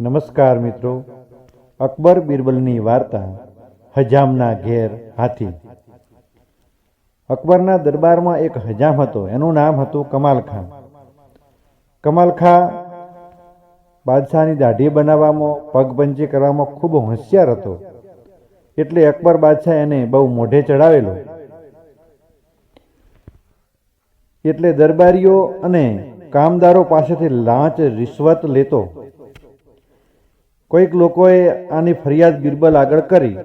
નમસ્કાર મિત્રો. અકબર બિરબલની વાર્તા હજામના ઘેર હાથી. અકબરના દરબારમાં એક હજામ હતો. એનું નામ હતું કમાલખા કમાલખા બાદશાહની દાઢી બનાવવામાં પગપંચી કરવામાં ખૂબ હોશિયાર હતો. એટલે અકબર બાદશાહ એને બહુ મોઢે ચડાવેલો એટલે દરબારીઓ અને કામદારો પાસેથી લાંચ, રિશ્વત લેતો. કોઈક લોકોએ આની ફરિયાદ બિરબલ આગળ કરી.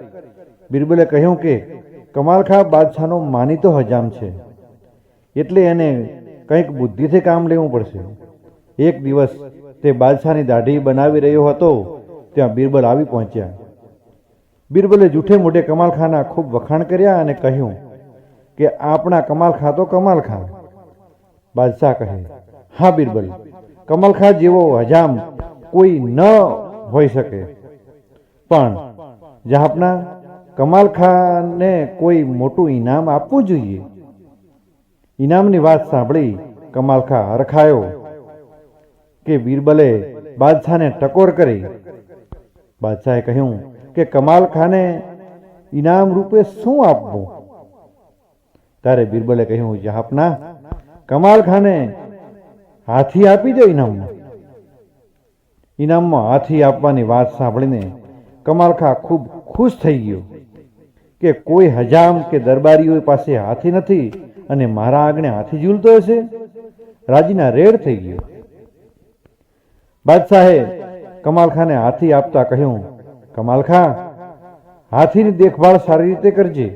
બિરબલે કહ્યું કે કમાલખા બાદશાહનો માનીતો હજામ છે. એટલે એને કંઈક બુદ્ધિથી કામ લેવું પડશે. એક દિવસ તે બાદશાહની દાઢી બનાવી રહ્યો હતો, ત્યાં બિરબલ આવી પહોંચ્યા. બિરબલે જૂઠે મોઢે કમાલખાના ખૂબ વખાણ કર્યા અને કહ્યું કે, આપણા કમાલખા તો કમાલખા બાદશાહ કહે, હા બિરબલ કમલખા જેવો હજામ કોઈ ન હોઈ શકે. પણ જહાપના કમાલખાને કોઈ મોટું ઇનામ આપવું જોઈએ? ઇનામની વાત સાંભળી કમાલખા હરખાયો કે બીરબલે બાદશાહને ટકોર કરી. બાદશાહે કહ્યું કે કમાલ ખાને ઇનામ રૂપે શું આપવું? ત્યારે બીરબલે કહ્યું જહાપના કમાલખાને હાથી આપી દો ઇનામમાં ઇનામમાં હાથી આપવાની વાત સાંભળીને કમાલખા ખૂબ ખુશ થઈ ગયો કે કોઈ હજામ કે દરબારીઓ પાસે હાથી નથી અને મારા આગણે હાથી ઝૂલતો હશે? રાજીના રેડ થઈ ગયો. બાદશાહે કમાલખાને હાથી આપતા કહ્યું, કમાલખા, હાથીની દેખભાળ સારી રીતે કરજે.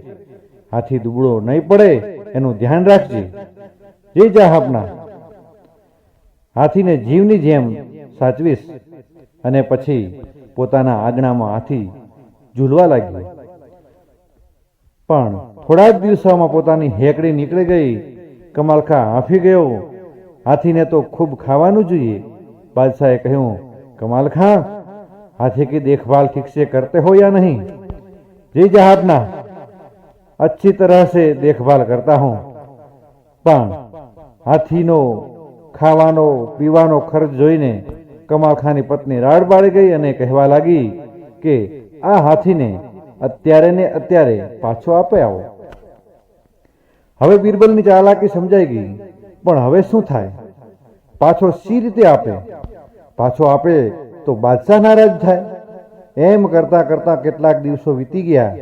હાથી દુબળો નહીં પડે, એનું ધ્યાન રાખજે. જય જહાપના હાથીને જીવની જેમ સાચવીશ અને પછી પોતાના આગણામાં હાથી ઝૂલવા લાગ્યો પણ થોડા જ દિવસોમાં પોતાની હેકડી નીકળી ગઈ કમાલખા હાંફી ગયો હાથીને તો ખૂબ ખાવાનું જોઈએ બાદશાહે કહ્યું કમાલખા हाथी की देखभाल ठीक से करते हो या नहीं जी जहापना अच्छी तरह से देखभाल करता हूं પણ હાથીનો ખાવાનો પીવાનો ખર્ચ જોઈને કમાલખાની પત્ની રાડ પાડી ગઈ અને કહેવા લાગી કે આ હાથીને અત્યારે ને અત્યારે પાછો આપે આવો. હવે બિરબલની ચાલાકી સમજાઈ ગઈ, પણ હવે શું થાય? પાછો સી રીતે આપે? પાછો આપે તો બાદશાહ નારાજ થાય. એમ કરતા કરતા કેટલાક દિવસો વીતી ગયા.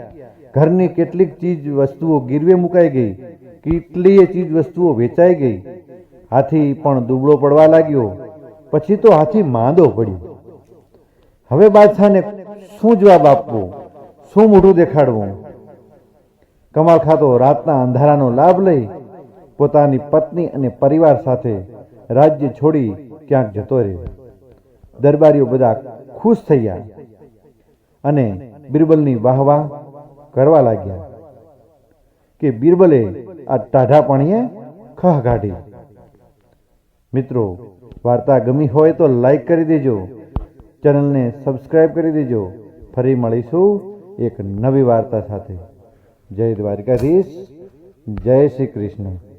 ઘરની કેટલીક ચીજ વસ્તુઓ ગીરવે મુકાઈ ગઈ. કેટલીય ચીજ વસ્તુઓ વેચાઈ ગઈ. હાથી પણ દુબળો પડવા લાગ્યો. પછી તો હાથી માંદો પડ્યો હવે બાદશાહને શું જવાબ આપવો? શું મોઢું દેખાડવું? કમાલ ખાતો રાતના અંધારાનો લાભ લઈ પોતાની પત્ની અને પરિવાર સાથે રાજ્ય છોડી ક્યાંક જતો રહ્યો. દરબારીઓ બધા ખુશ થયા અને બિરબલની વાહવાહ કરવા લાગ્યા કે બિરબલે આ ટાઢાપણીએ ખહ કાઢી. મિત્રો, વાર્તા ગમી હોય તો લાઈક કરી દેજો. ચેનલને સબસ્ક્રાઈબ કરી દેજો. ફરી મળીશું એક નવી વાર્તા સાથે. જય દ્વારકાધીશ. જય શ્રી કૃષ્ણ.